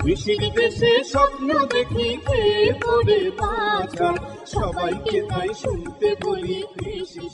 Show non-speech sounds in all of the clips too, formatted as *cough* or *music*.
কৃষির দেশে স্বপ্ন দেখি খেয়ে পড়ে বাঁচার সবাইকে তাই শুনতে বলি, কৃষি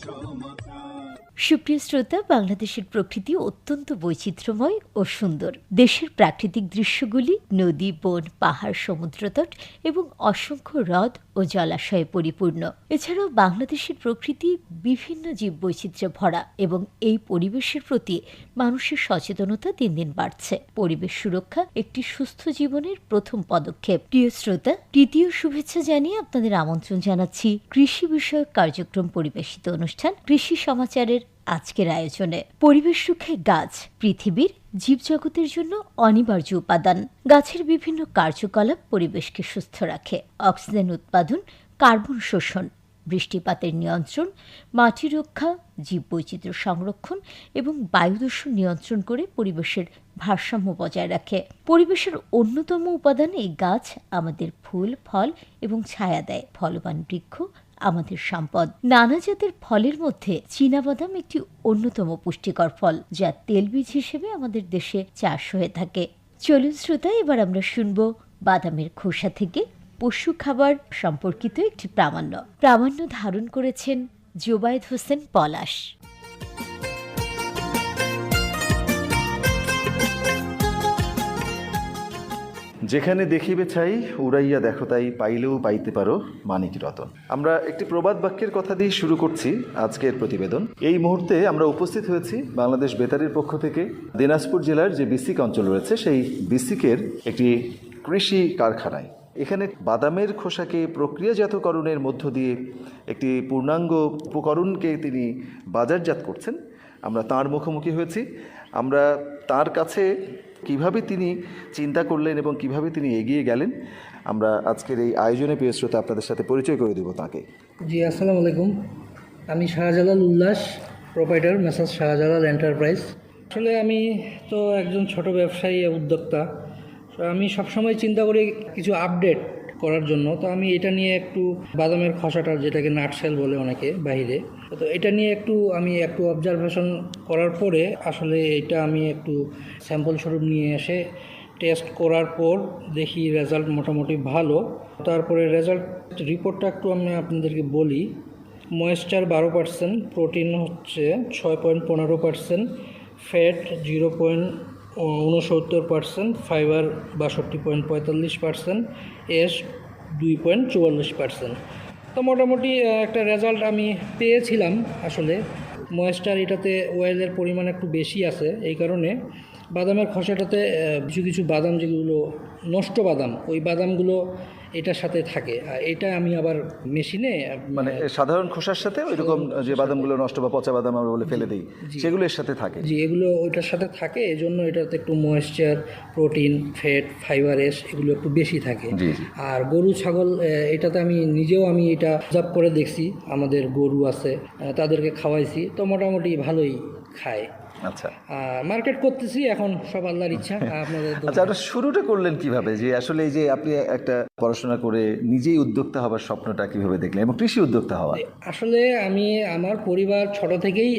সুপ্রিয় শ্রোতা, বাংলাদেশের প্রকৃতি অত্যন্ত বৈচিত্র্যময় ও সুন্দর। দেশের প্রাকৃতিক দৃশ্যগুলি, নদী, বন, পাহাড় সমুদ্রতট এবং অসংখ্য হ্রদ ও জলাশয়ে পরিপূর্ণ। এছাড়াও বাংলাদেশের প্রকৃতি বিভিন্ন জীববৈচিত্র্যে ভরা এবং এই পরিবেশের প্রতি মানুষের সচেতনতা দিন দিন বাড়ছে। পরিবেশ সুরক্ষা একটি সুস্থ জীবনের প্রথম পদক্ষেপ। প্রিয় শ্রোতা, তৃতীয় শুভেচ্ছা জানিয়ে আপনাদের আমন্ত্রণ জানাচ্ছি কৃষি বিষয়ক কার্যক্রম পরিবেশিত অনুষ্ঠান কৃষি সমাচারের আজকের আয়োজনে। পরিবেশ সুখে গাছ, পৃথিবীর জীবজগতের জন্য অনিবার্য উপাদান। গাছের বিভিন্ন কার্যকলাপ পরিবেশকে সুস্থ রাখে। অক্সিজেন উৎপাদন, কার্বন শোষণ বৃষ্টিপাতের নিয়ন্ত্রণ, মাটি রক্ষা, জীববৈচিত্র্য সংরক্ষণ এবং বায়ুদূষণ নিয়ন্ত্রণ করে পরিবেশের ভারসাম্য বজায় রাখে। পরিবেশের অন্যতম উপাদান এই গাছ আমাদের ফুল, ফল এবং ছায়া দেয়। ফলবান বৃক্ষ আমাদের সম্পদ। নানা জাতের ফলের মধ্যে চীনাবাদাম একটি অন্যতম পুষ্টিকর ফল, যা তেলবীজ হিসেবে আমাদের দেশে চাষ হয়ে থাকে। চলুন শ্রোতা, এবার আমরা শুনব বাদামের খোসা থেকে পশু খাবার সম্পর্কিত একটি প্রামাণ্য। প্রামাণ্য ধারণ করেছেন জোবায়েদ হোসেন পলাশ। যেখানে দেখিবে চাই, উড়াইয়া দেখো তাই পাইলেও পাইতে পারো মানিক রতন। আমরা একটি প্রবাদ বাক্যের কথা দিয়ে শুরু করছি আজকের প্রতিবেদন। এই মুহূর্তে আমরা উপস্থিত হয়েছি বাংলাদেশ বেতারের পক্ষ থেকে। দিনাজপুর জেলার যে বিসিক অঞ্চল রয়েছে, সেই বিসিকের একটি কৃষি কারখানায়। এখানে বাদামের খোসাকে প্রক্রিয়াজাতকরণের মধ্য দিয়ে একটি পূর্ণাঙ্গ উপকরণকে তিনি বাজারজাত করছেন। আমরা তার মুখোমুখি হয়েছি। আমরা তার কাছে কীভাবে তিনি চিন্তা করলেন এবং কীভাবে তিনি এগিয়ে গেলেন, আমরা আজকের এই আয়োজনে প্রিয় শ্রোতা আপনাদের সাথে পরিচয় করে দেব তাকে। জি, আসসালামু আলাইকুম। আমি শাহজালাল উল্লাস প্রোপাইটার মেসাজ শাহজালাল এন্টারপ্রাইজ আসলে আমি তো একজন ছোট ব্যবসায়ী, উদ্যোক্তা। তো আমি সবসময় চিন্তা করি কিছু আপডেট করার জন্য। তো আমি এটা নিয়ে একটু বাদামের খসাটা যেটাকে নাটসেল বলে অনেকে বাইরে তো এটা নিয়ে একটু আমি একটু অবজারভেশন করার পরে আসলে এটা আমি একটু স্যাম্পল স্বরূপ নিয়ে এসে টেস্ট করার পর দেখি রেজাল্ট মোটামুটি ভালো। তারপরে রেজাল্ট রিপোর্টটা একটু আমি আপনাদেরকে বলি। ময়েশ্চার বারো পার্সেন্ট প্রোটিন হচ্ছে ছয় পয়েন্ট পনেরো পার্সেন্ট ফ্যাট জিরো পয়েন্ট উনসত্তর পার্সেন্ট ফাইবার বাষট্টি পয়েন্ট পঁয়তাল্লিশ পার্সেন্ট এস দুই পয়েন্ট চুয়াল্লিশ পার্সেন্ট তো মোটামুটি একটা রেজাল্ট আমি পেয়েছিলাম আসলে। ময়েস্টার এটাতে ওয়েলের পরিমাণ একটু বেশি আছে, এই কারণে। বাদামের খসাটাতে কিছু কিছু বাদাম যেগুলো নষ্ট বাদাম, ওই বাদামগুলো এটার সাথে থাকে। আর এটা আমি আবার মেশিনে মানে সাধারণ খোসার সাথে ওইরকম যে বাদামগুলো নষ্ট বা পচা বাদাম আমরা বলে ফেলে দিই সেগুলো এর সাথে থাকে। জি এগুলো ওইটার সাথে থাকে এজন্য এটাতে একটু ময়েশ্চার প্রোটিন ফ্যাট ফাইবারেস এগুলো একটু বেশি থাকে। আর গরু ছাগল এটাতে আমি নিজেও আমি এটা জাপ করে দেখছি আমাদের গরু আছে তাদেরকে খাওয়াইছি তো মোটামুটি ভালোই খায়। আচ্ছা। মার্কেট করতেছি এখন সব আল্লাহর ইচ্ছা *laughs* আপনাদের আচ্ছা আপনার শুরুটা করলেন কীভাবে? যে আসলে এই যে আপনি একটা পড়াশোনা করে নিজেই উদ্যোক্তা হবার স্বপ্নটা কীভাবে দেখলেন এবং কৃষি উদ্যোক্তা হওয়া? আসলে আমি আমার পরিবার ছোট থেকেই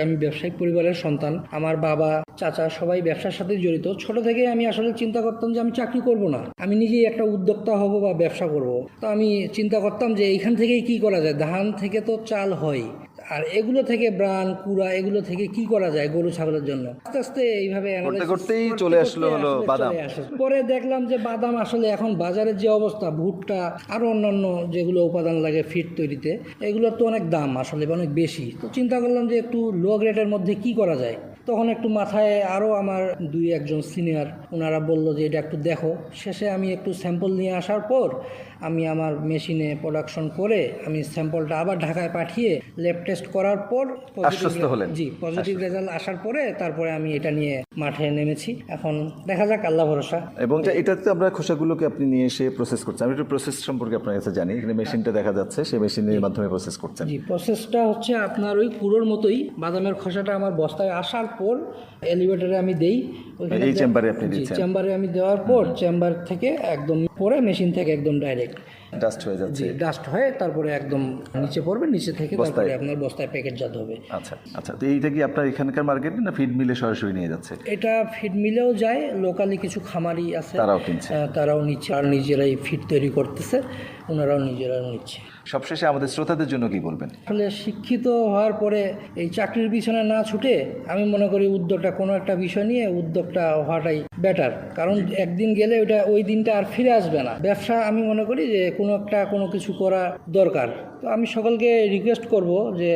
আমি ব্যবসায়িক পরিবারের সন্তান। আমার বাবা চাচা সবাই ব্যবসার সাথে জড়িত। ছোট থেকেই আমি আসলে চিন্তা করতাম যে আমি চাকরি করব না। আমি নিজেই একটা উদ্যোক্তা হব বা ব্যবসা করব। তো আমি চিন্তা করতাম যে এইখান থেকেই কি করা যায়? ধান থেকে তো চাল হয়। আর এগুলো থেকে ব্রান কুড়া এগুলো থেকে কি করা যায় গরু ছাগলের জন্য? আস্তে আস্তে এইভাবে analysis করতেই চলে আসলো হলো বাদাম। পরে দেখলাম যে বাদাম আসলে এখন বাজারের যে অবস্থা ভুট্টা আরও অন্যান্য যেগুলো উপাদান লাগে ফিট তৈরিতে এগুলোর তো অনেক দাম আসলে অনেক বেশি। তো চিন্তা করলাম যে একটু লো গ্রেডের মধ্যে কি করা যায়? তখন একটু মাথায় আরও আমার দুই একজন সিনিয়র ওনারা বলল যে এটা একটু দেখো। শেষে আমি একটু স্যাম্পল নিয়ে আসার পর আমি আমার মেশিনে প্রোডাকশন করে আমি স্যাম্পলটা আবার ঢাকায় পাঠিয়ে ল্যাব টেস্ট করার পর আশ্বস্ত হলেন। জি পজিটিভ রেজাল্ট আসার পরে তারপরে আমি এটা নিয়ে মাঠে নেমেছি। এখন দেখা যাক আল্লাহ ভরসা। এবং যে এটাতে আমরা খোসাগুলোকে আপনি নিয়ে এসে প্রসেস করছেন। আমি একটু প্রসেস সম্পর্কে আপনার কাছে জানি। এখানে মেশিনটা দেখা যাচ্ছে সেই মেশিনের মাধ্যমে প্রসেস করছেন। জি প্রসেসটা হচ্ছে আপনার ওই কুড়োর মতোই। বাদামের খোসাটা আমার বস্তায় আসার পর এলিভেটরে আমি দেই। এই চেম্বারে আপনি চেম্বারে আমি দেওয়ার পর চেম্বার থেকে একদম পরে মেশিন থেকে একদম ডাইরেক্ট ডাস্ট হয়ে যাচ্ছে। ডাস্ট হয়ে তারপরে একদম নিচে পড়বে নিচে থেকে তারপরে আপনার বস্তায় প্যাকেটজাত হবে। আচ্ছা আচ্ছা তো এইটা কি আপনার এখানকার মার্কেটে না ফিড মিলে সরাসরি নিয়ে যাচ্ছে? এটা ফিড মিলেও যায় লোকালি কিছু খামারি আছে তারাও কিনছে। তারাও নিচ্ছে আর নিজেরাই ফিড তৈরি করতেছে ওনারাও নিজেরাও নিচ্ছে। সবশেষে আমাদের শ্রোতাদের জন্য কি বলবেন? আসলে শিক্ষিত হওয়ার পরে এই চাকরির পিছনে না ছুটে আমি মনে করি উদ্যোগটা কোনো একটা বিষয় নিয়ে উদ্যোগটা হওয়াটাই বেটার কারণ একদিন গেলে ওইটা ওই দিনটা আর ফিরে আসবে না। ব্যবসা আমি মনে করি যে কোনো একটা কোনো কিছু করা দরকার। তো আমি সকলকে রিকোয়েস্ট করব যে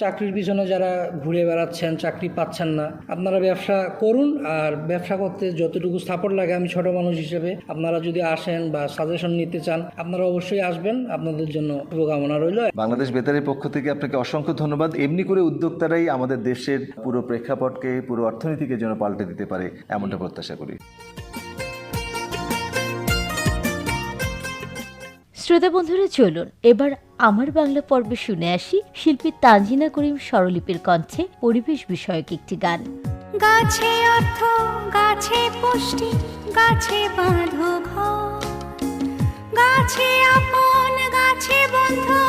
চাকরির পিছনে যারা ঘুরে বেড়াচ্ছেন, চাকরি পাচ্ছেন না, আপনারা ব্যবসা করুন আর ব্যবসা করতে যতটুকু সাপোর্ট লাগে আমি ছোট মানুষ হিসেবে, আপনারা যদি আসেন বা সাজেশন নিতে চান, আপনারা অবশ্যই আসবেন। আপনাদের জন্য শুভকামনা রইল। বাংলাদেশ বেতারের পক্ষ থেকে আপনাকে অসংখ্য ধন্যবাদ। এমনি করে উদ্যোক্তারাই আমাদের দেশের পুরো প্রেক্ষাপটকে, পুরো অর্থনীতিকে যেন পাল্টে দিতে পারে, এমনটা প্রত্যাশা করি। শ্রোতা বন্ধুরা, চলুন এবার আমার বাংলা পর্বে শুনে আসি শিল্পী তানজিনা করিম স্বরলিপির কণ্ঠে পরিবেশ বিষয়ক একটি গান। গাছে অর্থ, গাছে পুষ্টি, গাছে বাঁধো গাছে আপন, গাছে বন্ধু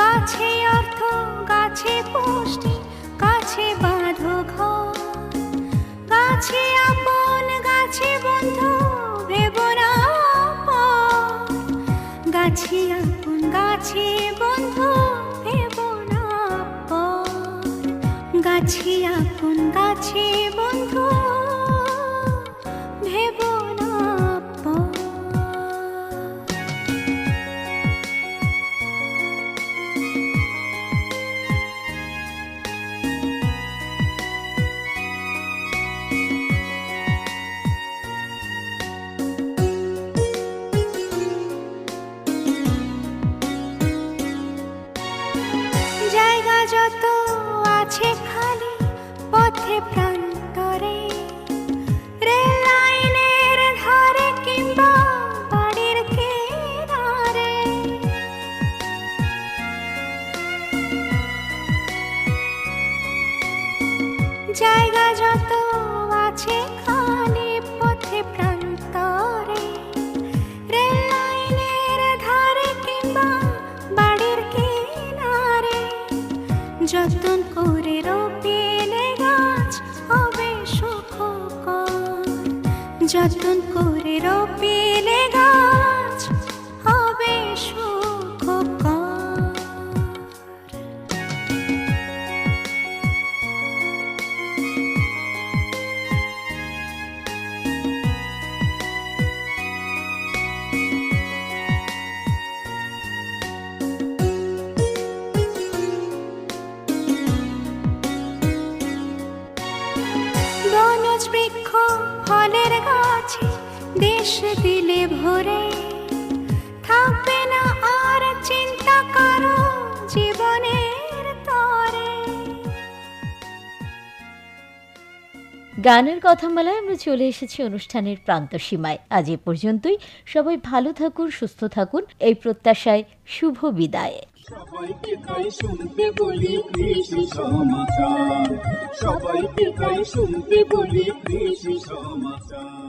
গাছে অর্থ, গাছে পুষ্টি, গাছে বাঁধো গাছে গাছে আপন গাছে বন্ধু দেব না গাছে আপন জায়গা যত আছে খালি পথে প্রান্তরে। রেল ধারে কিংবা বাড়ির কিনারে। যতন করে রোপিলে গাছ হবে সুখকর। যতন করে রোপিলে গাছ দিলে ভরে। থাকবে না আর চিন্তা করো জীবনের তরে। গানের কথামালায় আমরা চলে এসেছি অনুষ্ঠানের প্রান্ত সীমায়। আজ এ পর্যন্তই। সবাই ভালো থাকুন সুস্থ থাকুন। এই প্রত্যাশায় শুভ বিদায়। সবাইকে তাই শুনতে বলি কৃষি সমাচার। সবাইকে তাই শুনতে বলি কৃষি সমাচার।